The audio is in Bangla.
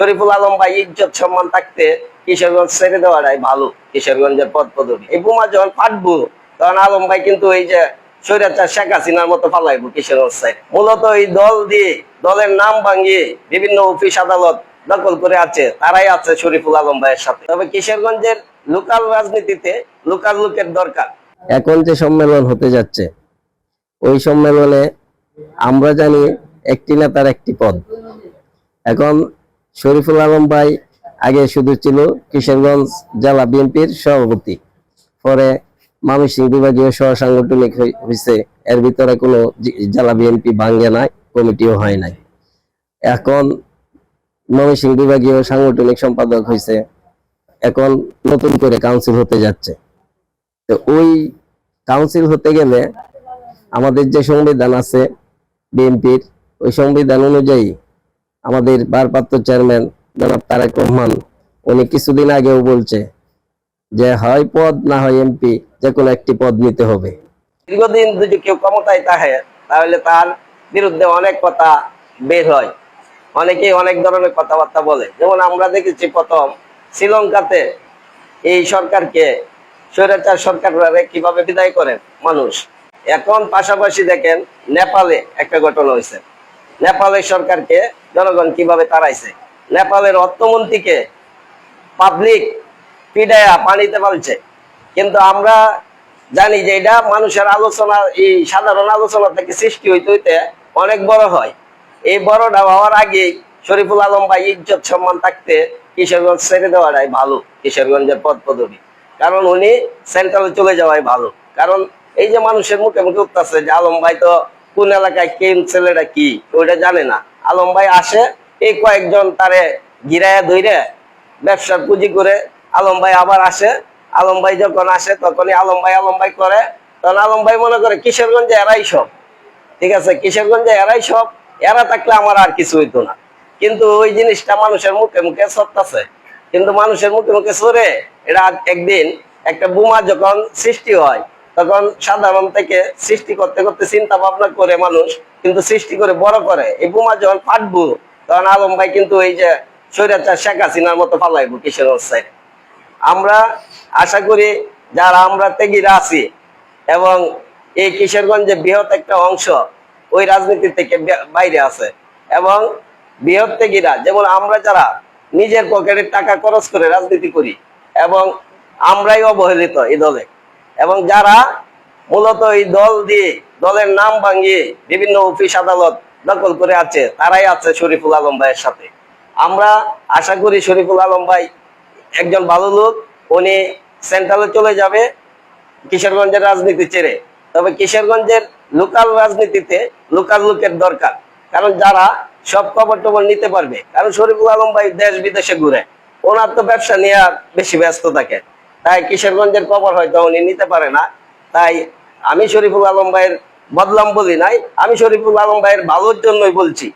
শরীফুল আলম ভাই ইজ্জত সম্মান থাকতে কিশোরগঞ্জ ছেড়ে দেওয়াটাই ভালো, কিশোরগঞ্জের পথ পদবি এই বোমা যখন ফাটবো, তখন আলম ভাই কিন্তু এই যে স্বৈরাচার শেখ হাসিনার মতো ফালাইবো কিশোরগঞ্জ সাইড। মূলত এই দল দিয়ে, দলের নাম ভাঙিয়ে বিভিন্ন অফিস আদালত দখল করে আছে, তারাই আছে শরীফুল আলম ভাইয়ের সাথে। তবে কিশোরগঞ্জের লোকাল রাজনীতিতে লোকাল লোকের দরকার। এখন যে সম্মেলন হতে যাচ্ছে, ওই সম্মেলনে আমরা জানি একটি নেতার একটি পদ। এখন শরীফুল আলম ভাই আগে শুধু ছিল কিশোরগঞ্জ জেলা বিএনপির সভাপতি। পরে ময়মনসিংহ বিভাগীয় সহ সাংগঠনিক হইছে। এর ভিতরে কোনো জেলা বিএনপি ভাঙ্গে নাই, কমিটিও হয় নাই। এখন ময়মনসিংহ বিভাগীয় সাংগঠনিক সম্পাদক হয়েছে এখন নতুন করে কাউন্সিল হতে যাচ্ছে। তো ওই কাউন্সিল হতে গেলে আমাদের যে সংবিধান আছে বিএনপির, ওই সংবিধান অনুযায়ী আমাদের ভারপ্রাপ্ত চেয়ারম্যান জনাব তারেক রহমান, উনি কিছুদিন আগেও বলছে যে হয় পদ না হয় এমপি যে কোনো একটি পদ নিতে হবে। দীর্ঘদিন যদি কেউ ক্ষমতায় থাকে, তাহলে তার বিরুদ্ধে অনেক কথা বের হয়। অনেকেই অনেক ধরনের কথাবার্তা বলে। যেমন আমরা দেখেছি প্রথম, শ্রীলঙ্কাতে এই সরকারকে, স্বৈরাচার সরকাররা কীভাবে বিদায় করেন মানুষ? এখন পাশাপাশি দেখেন, নেপালে একটা ঘটনা হয়েছে। নেপালের সরকারকে জনগণ কীভাবে তাড়াইছে? নেপালের অর্থমন্ত্রীকে পাবলিক পিডায়া পানিতে পালছে কিন্তু আমরা জানি যে এটা মানুষের আলোচনা, এই সাধারণ আলোচনা থেকে সৃষ্টি হইতে হইতে অনেক বড় হয়। এই বড়টা হওয়ার আগে শরীফুল আলম ভাই ইজ্জত সম্মান থাকতে কিশোরগঞ্জ ছেড়ে দেওয়াটাই ভালো, কিশোরগঞ্জের পদ পদবি কারণ উনি সেন্ট্রালে চলে যাওয়াই ভালো। কারণ এই যে মানুষের মুখে মুখে উঠতেছে যে আলম ভাই তো কোন এলাকায় কোন ছেলেটা কি, ওইটা জানে না। আলম ভাই আসে, এই কয়েকজন তারে গিরায়া ধইরে ব্যবসার পুঁজি করে আলম ভাই আবার আসে। আলম ভাই যখন আসে, তখনই আলম ভাই আলম ভাই করে। তখন আলম ভাই মনে করে, কিশোরগঞ্জে এরাই সব। ঠিক আছে, কিশোরগঞ্জে এরাই সব, এরা থাকলে আমার আর কিছু হইতো না। কিন্তু ওই জিনিসটা মানুষের মুখে মুখে সত্তাছে কিন্তু মানুষের মুখে মুখে সরে, এটা একদিন একটা বোমা যখন সৃষ্টি হয় তখন সাধারণ থেকে সৃষ্টি করতে করতে চিন্তা ভাবনা করে মানুষ কিন্তু সৃষ্টি করে বড় করে। এই বোমা যখন ফাটবো, তখন আলম ভাই কিন্তু এই যে স্বৈরাচার শেখ হাসিনার মতো ফালাইবো কিশোরগঞ্জ সাইড আমরা আশা করি যারা আমরা তেগিরা আছি এবং এই কিশোরগঞ্জে বৃহৎ একটা অংশ ওই রাজনীতি থেকে বাইরে আছে এবং বৃহৎ তেগিরা, যেমন আমরা যারা নিজের পকেটের টাকা খরচ করে রাজনীতি করি এবং আমরাই অবহেলিত এই দলে। এবং যারা মূলত এই দল দিয়ে, দলের নাম ভাঙিয়ে বিভিন্ন অফিস আদালত দখল করে আছে, তারাই আছে শরীফুল আলম ভাইয়ের সাথে। আমরা আশা করি শরীফুল আলম ভাই একজন ভালো লোক, উনি সেন্ট্রালে চলে যাবে কিশোরগঞ্জের রাজনীতি ছেড়ে। তবে কিশোরগঞ্জের লোকাল রাজনীতিতে লোকাল লোকের দরকার, কারণ যারা সব খবর টবর নিতে পারবে, কারণ শরীফুল আলম ভাই দেশ বিদেশে ঘুরে, ওনার তো ব্যবসা নিয়ে বেশি ব্যস্ত থাকে। তাই কিশোরগঞ্জের কবর হয়তো উনি নিতে পারে না। তাই আমি শরীফুল আলম ভাইয়ের বদলাম বলি নাই, আমি শরীফুল আলম ভাইয়ের ভালোর জন্যই বলছি।